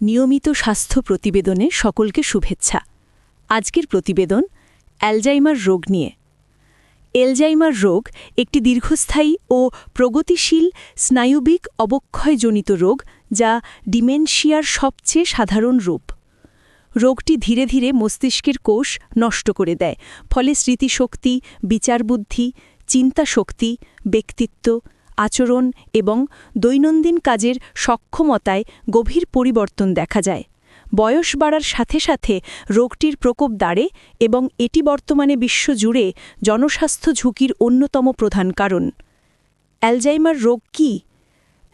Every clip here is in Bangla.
নিয়মিত স্বাস্থ্য প্রতিবেদনে সকলকে শুভেচ্ছা। আজকের প্রতিবেদন, অ্যালজাইমার রোগ নিয়ে। এলজাইমার রোগ একটি দীর্ঘস্থায়ী ও প্রগতিশীল স্নায়ুবিক অবক্ষয়জনিত রোগ যা ডিমেনশিয়ার সবচেয়ে সাধারণ রূপ। রোগটি ধীরে ধীরে মস্তিষ্কের কোষ নষ্ট করে দেয়, ফলে স্মৃতিশক্তি, বিচারবুদ্ধি, চিন্তাশক্তি, ব্যক্তিত্ব আচরণ এবং দৈনন্দিন কাজের সক্ষমতায় গভীর পরিবর্তন দেখা যায়। বয়স বাড়ার সাথে সাথে রোগটির প্রকোপ দাঁড়ে এবং এটি বর্তমানে বিশ্বজুড়ে জনস্বাস্থ্য ঝুঁকির অন্যতম প্রধান কারণ। অ্যালজাইমার রোগ কী?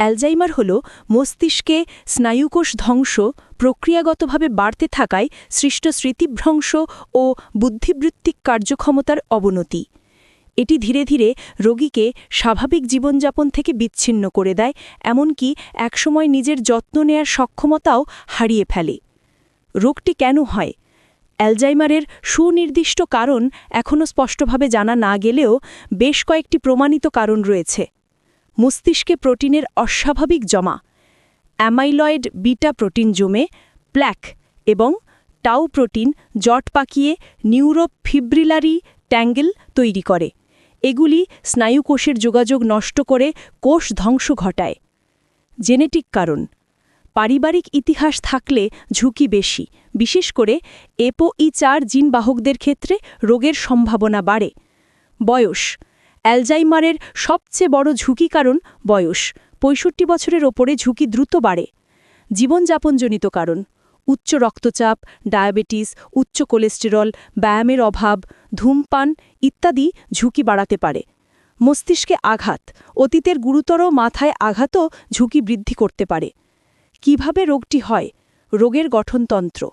অ্যালজাইমার হল মস্তিষ্কে স্নায়ুকোষ ধ্বংস, প্রক্রিয়াগতভাবে বাড়তে থাকায় সৃষ্ট স্মৃতিভ্রংশ ও বুদ্ধিবৃত্তিক কার্যক্ষমতার অবনতি। এটি ধীরে ধীরে রোগীকে স্বাভাবিক জীবনযাপন থেকে বিচ্ছিন্ন করে দেয়, এমনকি একসময় নিজের যত্ন নেয়ার সক্ষমতাও হারিয়ে ফেলে। রোগটি কেন হয়? অ্যালজাইমারের সুনির্দিষ্ট কারণ এখনও স্পষ্টভাবে জানা না গেলেও বেশ কয়েকটি প্রমাণিত কারণ রয়েছে। মস্তিষ্কে প্রোটিনের অস্বাভাবিক জমা, অ্যামাইলয়েড বিটা প্রোটিন জমে, প্ল্যাক এবং টাউ প্রোটিন জট পাকিয়ে নিউরোফিব্রিলারি ট্যাঙ্গেল তৈরি করে। এগুলি স্নায়ুকোষের যোগাযোগ নষ্ট করে কোষ ধ্বংস ঘটায়। জেনেটিক কারণ, পারিবারিক ইতিহাস থাকলে ঝুঁকি বেশি, বিশেষ করে এপো ই চার জিন বাহকদের ক্ষেত্রে রোগের সম্ভাবনা বাড়ে। বয়স, অ্যালজাইমারের সবচেয়ে বড় ঝুঁকি কারণ বয়স, পঁয়ষট্টি বছরের ওপরে ঝুঁকি দ্রুত বাড়ে। জীবনযাপনজনিত কারণ উচ্চ রক্তচাপ, ডায়াবেটিস, উচ্চ কোলেস্টেরল, ব্যায়ামের অভাব, ধূমপান ইত্যাদি ঝুঁকি বাড়াতে পারে। মস্তিষ্কে আঘাত, অতীতের গুরুতর মাথায় আঘাতও ঝুঁকি বৃদ্ধি করতে পারে। কীভাবে রোগটি হয়? রোগের গঠনতন্ত্র।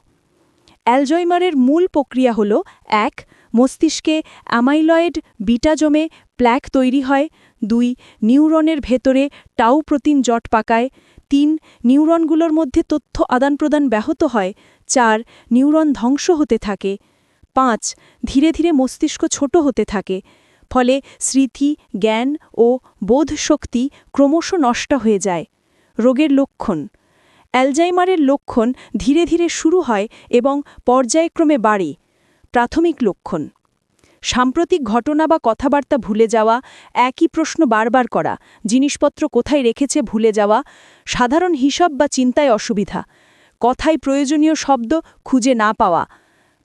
অ্যালজয়মারের মূল প্রক্রিয়া হল, এক, মস্তিষ্কে অ্যামাইলয়েড বিটা জমে প্ল্যাক তৈরি হয়। দুই, নিউরনের ভেতরে টাউ প্রোটিন জট পাকায়। তিন নিউরনগুলোর মধ্যে তথ্য আদানপ্রদান ব্যাহত হয়, চার নিউরন ধ্বংস হতে থাকে, পাঁচ ধীরে ধীরে মস্তিষ্ক ছোট হতে থাকে, ফলে স্মৃতি, জ্ঞান ও বোধ শক্তি ক্রমশ নষ্ট হয়ে যায়। রোগের লক্ষণ, অ্যালজাইমারের লক্ষণ ধীরে ধীরে শুরু হয় এবং পর্যায়ক্রমে বাড়ে। প্রাথমিক লক্ষণ সাম্প্রতিক ঘটনা বা কথাবার্তা ভুলে যাওয়া, একই প্রশ্ন বারবার করা, জিনিসপত্র কোথায় রেখেছে ভুলে যাওয়া, সাধারণ হিসাব বা চিন্তায় অসুবিধা, কথায় প্রয়োজনীয় শব্দ খুঁজে না পাওয়া,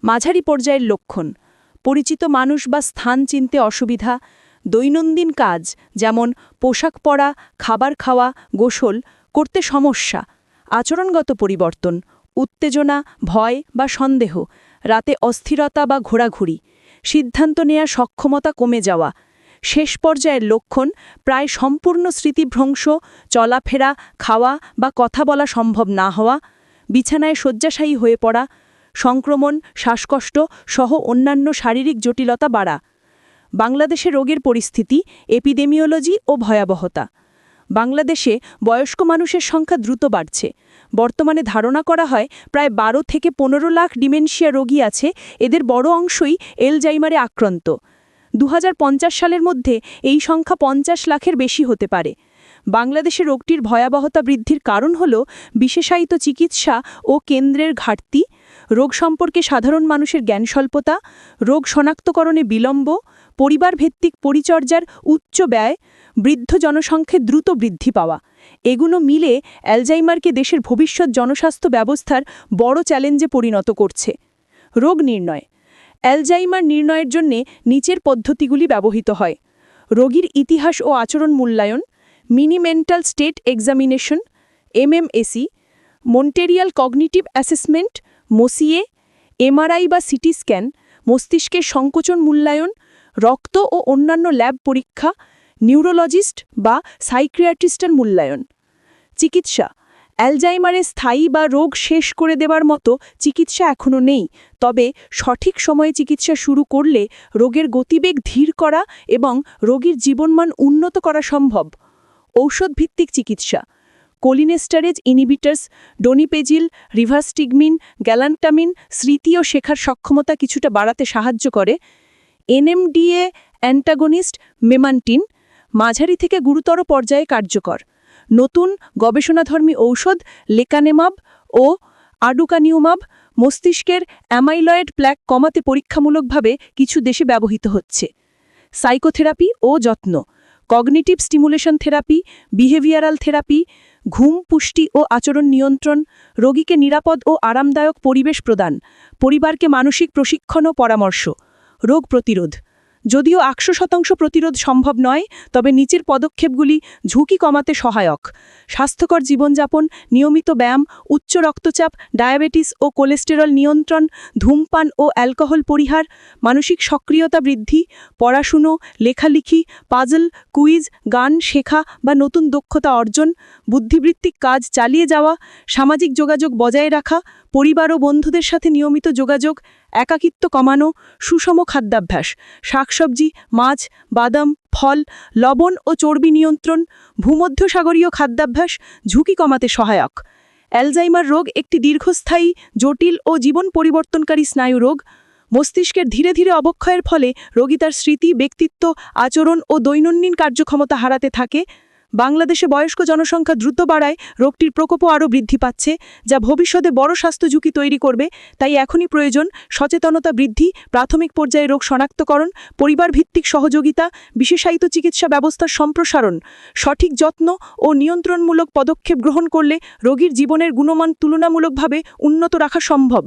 মাঝারি পর্যায়ের লক্ষণ, পরিচিত মানুষ বা স্থান চিনতে অসুবিধা, দৈনন্দিন কাজ, যেমন পোশাক পরা, খাবার খাওয়া, গোসল, করতে সমস্যা, আচরণগত পরিবর্তন, উত্তেজনা, ভয় বা সন্দেহ, রাতে অস্থিরতা বা ঘোরাঘুরি সিদ্ধান্ত নেয়ার সক্ষমতা কমে যাওয়া। শেষ পর্যায়ের লক্ষণ প্রায় সম্পূর্ণ স্মৃতিভ্রংশ, চলাফেরা, খাওয়া বা কথা বলা সম্ভব না হওয়া, বিছানায় শয্যাশায়ী হয়ে পড়া, সংক্রমণ, শ্বাসকষ্ট সহ অন্যান্য শারীরিক জটিলতা বাড়া। বাংলাদেশে রোগের পরিস্থিতি, এপিডেমিওলজি ও ভয়াবহতা। বাংলাদেশে বয়স্ক মানুষের সংখ্যা দ্রুত বাড়ছে। বর্তমানে ধারণা করা হয় প্রায় বারো থেকে পনেরো লাখ ডিমেনশিয়া রোগী আছে, এদের বড় অংশই এলজাইমারে আক্রান্ত। দু হাজার পঞ্চাশ সালের মধ্যে এই সংখ্যা পঞ্চাশ লাখের বেশি হতে পারে। বাংলাদেশে রোগটির ভয়াবহতা বৃদ্ধির কারণ হল বিশেষায়িত চিকিৎসা ও কেন্দ্রের ঘাটতি, রোগ সম্পর্কে সাধারণ মানুষের জ্ঞান স্বল্পতা রোগ শনাক্তকরণে বিলম্ব, পরিবারভিত্তিক পরিচর্যার উচ্চ ব্যয়, বৃদ্ধ জনসংখ্যে দ্রুত বৃদ্ধি পাওয়া। এগুলো মিলে অ্যালজাইমারকে দেশের ভবিষ্যৎ জনস্বাস্থ্য ব্যবস্থার বড় চ্যালেঞ্জে পরিণত করছে। রোগ নির্ণয়। অ্যালজাইমার নির্ণয়ের জন্যে নিচের পদ্ধতিগুলি ব্যবহৃত হয়। রোগীর ইতিহাস ও আচরণ মূল্যায়ন mini mental state examination MMSE Montreal cognitive assessment MoCA MRI বা সিটি স্ক্যান মস্তিষ্কের সংকোচন মূল্যায়ন, রক্ত ও অন্যান্য ল্যাব পরীক্ষা, নিউরোলজিস্ট বা সাইক্রিয়াট্রিস্টের মূল্যায়ন। চিকিৎসা অ্যালজাইমারে স্থায়ী বা রোগ শেষ করে দেবার মতো চিকিৎসা এখনও নেই, তবে সঠিক সময়ে চিকিৎসা শুরু করলে রোগের গতিবেগ ধীর করা এবং রোগীর জীবনমান উন্নত করা সম্ভব। ঔষধভিত্তিক চিকিৎসা। কোলিনেস্টারেজ ইনিবিটার্স ডোনিপেজিল রিভার্সটিগমিন গ্যালান্টামিন স্মৃতি ও শেখার সক্ষমতা কিছুটা বাড়াতে সাহায্য করে। এনএমডিএ অ্যান্টাগনিস্ট মেমান্টিন মাঝারি থেকে গুরুতর পর্যায়ে কার্যকর। নতুন গবেষণাধর্মী ঔষধ লেকানেমাব ও আডুকানিউমাব মস্তিষ্কের অ্যামাইলয়েড প্ল্যাক কমাতে পরীক্ষামূলকভাবে কিছু দেশে ব্যবহৃত হচ্ছে। সাইকোথেরাপি ও যত্ন। Cognitive stimulation therapy, behavioural therapy, ঘুম, পুষ্টি ও আচরণ নিয়ন্ত্রণ, রোগীকে নিরাপদ ও আরামদায়ক পরিবেশ প্রদান, পরিবারকে মানসিক প্রশিক্ষণ ও পরামর্শ, রোগ প্রতিরোধ। যদিও একশো শতাংশ প্রতিরোধ সম্ভব নয়, তবে নিচের পদক্ষেপগুলি ঝুঁকি কমাতে সহায়ক। স্বাস্থ্যকর জীবনযাপন, নিয়মিত ব্যায়াম, উচ্চ রক্তচাপ, ডায়াবেটিস ও কোলেস্টেরল নিয়ন্ত্রণ, ধূমপান ও অ্যালকোহল পরিহার, মানসিক সক্রিয়তা বৃদ্ধি, পড়াশুনো, লেখালেখি, পাজল, কুইজ, গান শেখা বা নতুন দক্ষতা অর্জন, বুদ্ধিবৃত্তিক কাজ চালিয়ে যাওয়া, সামাজিক যোগাযোগ বজায় রাখা, পরিবার ও বন্ধুদের সাথে নিয়মিত যোগাযোগ একাকিত্ব কমানো, সুষম খাদ্যাভ্যাস, শাকসবজি, মাছ, বাদাম, ফল, লবণ ও চর্বি নিয়ন্ত্রণ, ভূমধ্যসাগরীয় খাদ্যাভ্যাস, ঝুঁকি কমাতে সহায়ক। অ্যালজাইমার রোগ একটি দীর্ঘস্থায়ী, জটিল ও জীবন পরিবর্তনকারী স্নায়ু রোগ। মস্তিষ্কের ধীরে ধীরে অবক্ষয়ের ফলে রোগী তার স্মৃতি, ব্যক্তিত্ব, আচরণ ও দৈনন্দিন কার্যক্ষমতা হারাতে থাকে। বাংলাদেশে বয়স্ক জনসংখ্যা দ্রুত বাড়ায়, রোগটির প্রকোপও আরও বৃদ্ধি পাচ্ছে, যা ভবিষ্যতে বড় স্বাস্থ্য ঝুঁকি তৈরি করবে। তাই এখনই প্রয়োজন সচেতনতা বৃদ্ধি, প্রাথমিক পর্যায়ে রোগ শনাক্তকরণ পরিবার ভিত্তিক সহযোগিতা, বিশেষায়িত চিকিৎসা ব্যবস্থার সম্প্রসারণ। সঠিক যত্ন ও নিয়ন্ত্রণমূলক পদক্ষেপ গ্রহণ করলে রোগীর জীবনের গুণমান তুলনামূলকভাবে উন্নত রাখা সম্ভব।